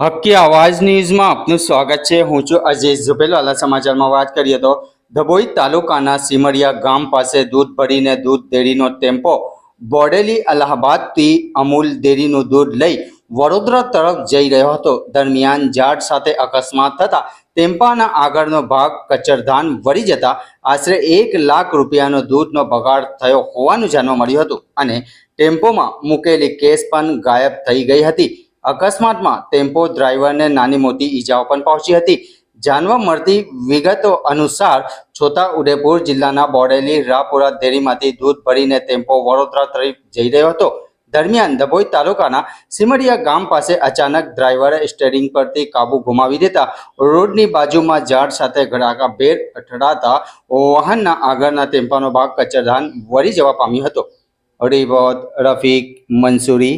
હક્કી આવાજ ન્યૂઝમાં આપનું સ્વાગત છે. હું છું અજય ઝુબેલવાલા સમાચારમાં વાત કરીએ તો ધભોઈ તાલુકાના સિમરિયા ગામ પાસે દૂધ ભરીને દૂધ ડેરીનો ટેમ્પો બોડેલી અલ્હાબાદથી અમૂલ ડેરીનું દૂધ લઈ વડોદરા તરફ જઈ રહ્યો હતો. દરમિયાન ઝાડ સાથે અકસ્માત થતા ટેમ્પાના આગળનો ભાગ કચરધાન વળી જતા આશરે એક લાખ રૂપિયાનો દૂધનો બગાડ થયો હોવાનું જાણવા મળ્યું હતું અને ટેમ્પોમાં મૂકેલી કેસ પણ ગાયબ થઈ ગઈ હતી. અકસ્માતમાં ટેમ્પો ડ્રાઈવરને નાની મોટી ઈજાઓ પણ પહોંચી હતી. જાણવા મળતી વિગતો અનુસાર છોટા ઉદેપુર જિલ્લાના બોડેલી, રાપુરા ડેરીમાંથી દૂધ ભરીને ટેમ્પો વડોદરા તરફ જઈ રહ્યો હતો. દરમિયાન ડભોઈ તાલુકાના સિમરિયા ગામ પાસે અચાનક ડ્રાઈવરે સ્ટેરિંગ પરથી કાબુ ગુમાવી દેતા રોડની બાજુમાં ઝાડ સાથે ઘડાકા ભેર અથડાતા વાહનના આગળના ટેમ્પાનો ભાગ કચરધાન વળી જવા પામ્યો હતો. રિપોર્ટ રફીક, મંસૂરી